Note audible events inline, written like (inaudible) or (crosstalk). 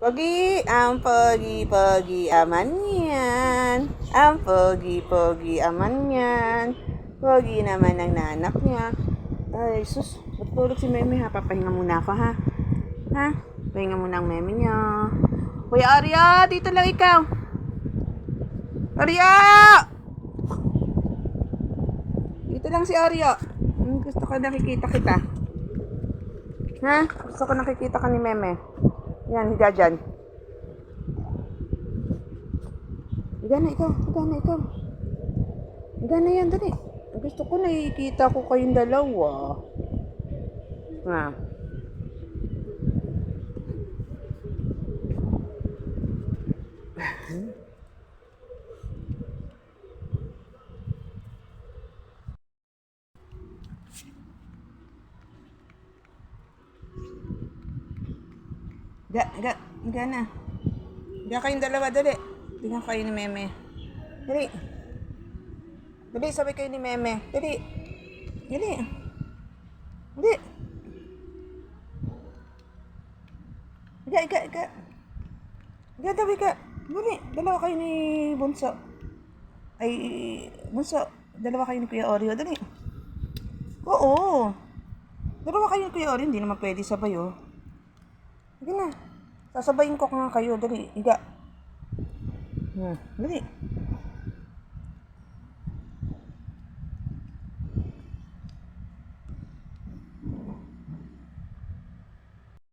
Pogi, ang pogi, pogi, aman yan. Ang pogi, pogi, aman yan. Pogi naman ang nanak niya. Ay, sus, matulog si Meme ha. Papahinga muna ako ha. Ha? Pahinga muna ang Meme niya. Kuya Arya, dito lang ikaw. Arya! Dito lang si Arya. Hmm, gusto ko nakikita kita. Ha? Gusto ko nakikita ka ni Meme. Yan, higa dyan. Higa na ikaw, higa na ikaw. Higa na yan, dali. Gusto ko nakikita ko kayong dalawa. Ha? (laughs) Higa, higa, higa na. Higa kayong dalawa, dali. Higa kayo ni Meme. Dali. Dali, sabay kayo ni Meme. Dali. Dali. Dali. Higa, higa, higa. Higa daw, higa. Dali, dalawa kayo ni Bunso. Ay, Bunso, dalawa kayo ni Kuya Oreo. Dali. Oo. Dalawa kayo ni Kuya Oreo, hindi naman pwede sabay, oh. Sige na. Sasabayin ko nga kayo. Dali, higa. Hmm, dali.